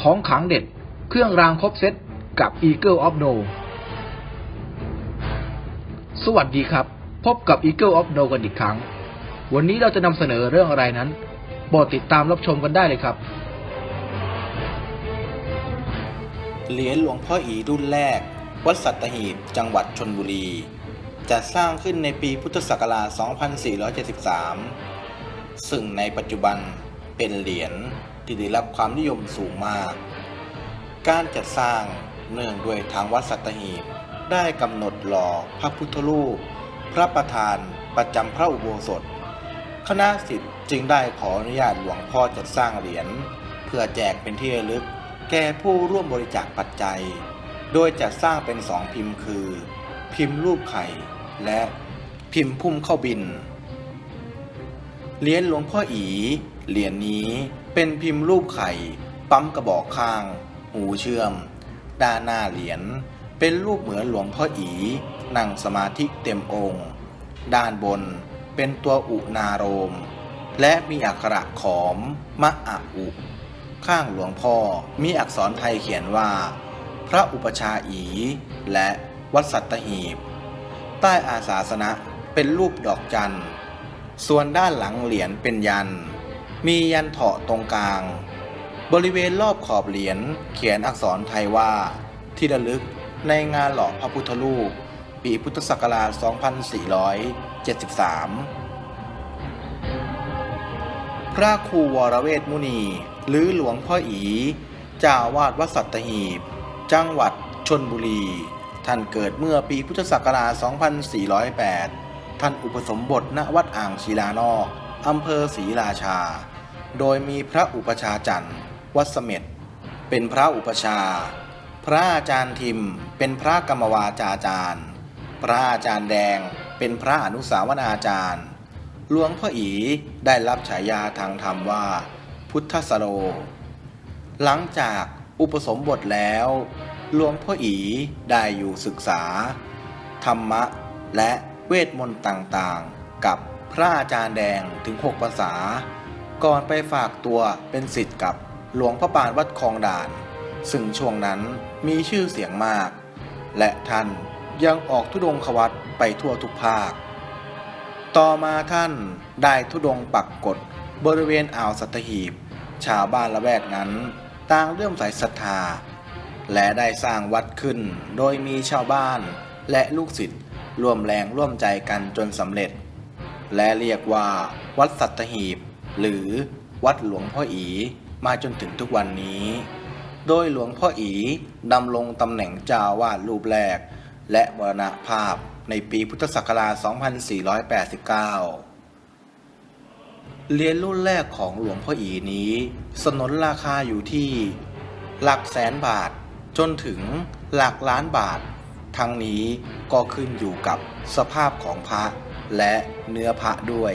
ของขังเด็ด เครื่องรางครบเซตกับ Eagle of No สวัสดีครับ พบกับ Eagle of No กันอีกครั้ง วันนี้เราจะนำเสนอเรื่องอะไรนั้นโปรดติดตามรับชมกันได้เลยครับ เหรียญหลวงพ่ออีรุ่นแรก วัดสัตหีบ จังหวัดชนบุรีจะสร้างขึ้นในปีพุทธศักราช 2473 ซึ่งในปัจจุบันเป็นเหรียญ ที่ได้รับความนิยมสูงมาก การจัดสร้างเนื่องด้วยทางวัดสัตหีบได้กำหนดหล่อพระพุทธรูป พระประธานประจำพระอุโบสถ คณะสิทธิ์จึงได้ขออนุญาตหลวงพ่อจัดสร้างเหรียญเพื่อแจกเป็นที่ระลึก แก่ผู้ร่วมบริจาคปัจจัย โดยจัดสร้างเป็นสองพิมพ์คือ พิมพ์รูปไข่ และพิมพ์พุ่มเข้าบิน เหรียญหลวงพ่ออี เหรียญนี้ เป็นพิมพ์รูปไข่ ปั๊มกระบอกข้าง หูเชื่อม ด้านหน้าเหรียญ เป็นรูปเหมือนหลวงพ่ออีนั่งสมาธิเต็มองค์ ด้านบนเป็นตัวอุนารม และมีอักขระขอม มะอะอุ ข้างหลวงพ่อมีอักษรไทยเขียนว่า พระอุปชาอี และวัดสัตหีบ ใต้อาสาสนะเป็นรูปดอกจันทร์ส่วนด้านหลังเหรียญเป็นยัน มียันเถาะตรงกลาง บริเวณรอบขอบเหรียญเขียนอักษรไทยว่า ที่ระลึกในงานหล่อพระพุทธรูป ปีพุทธศักราช 2473 พระครูวรเวทมุนี หรือหลวงพ่ออีจ้าวาดวัดสัตหีบ จังหวัดชนบุรี ท่านเกิดเมื่อปีพุทธศักราช 2408 ท่านอุปสมบทณวัดอ่างศิลานอกอำเภอศรีราชา โดยมีพระอุปชาจันทร์วัดเสม็ดเป็นพระอุปชา พระอาจารย์ทิมเป็นพระกรรมวาจาจารย์ พระอาจารย์แดงเป็นพระอนุสาวนาจารย์ หลวงพ่ออีได้รับฉายาทางธรรมว่า พุทธสโลหลังจากอุปสมบทแล้ว หลวงพ่ออีได้อยู่ศึกษา ธรรมะและเวทมนต์ต่างๆ กับพระอาจารย์แดงถึง 6 ภาษา ก่อนไปฝากตัวเป็นสิทธิ์กับหลวงพ่อปานวัดคลองด่าน ซึ่งช่วงนั้นมีชื่อเสียงมาก และท่านยังออกทุดงควัตไปทั่วทุกภาค ต่อมาท่านได้ทุดงปักกฎบริเวณอ่าวสัตหีบ ชาวบ้านละแวกนั้นต่างเริ่อมใส่ศรัทธา และได้สร้างวัดขึ้นโดยมีชาวบ้านและลูกศิษย์ร่วมแรงร่วมใจกันจนสำเร็จ และเรียกว่าวัดสัตหีบ หรือวัดหลวงพ่ออีมาจนถึงทุกวันนี้ โดยหลวงพ่ออีดำรงตำแหน่งเจ้าวาดรูปแรก และมรณภาพในปีพุทธศักราช 2489 เหรียญรุ่นแรกของหลวงพ่ออีนี้ สนนราคาอยู่ที่ หลักแสนบาทจนถึงหลักล้านบาท ทั้งนี้ก็ขึ้นอยู่กับสภาพของพระและเนื้อพระด้วย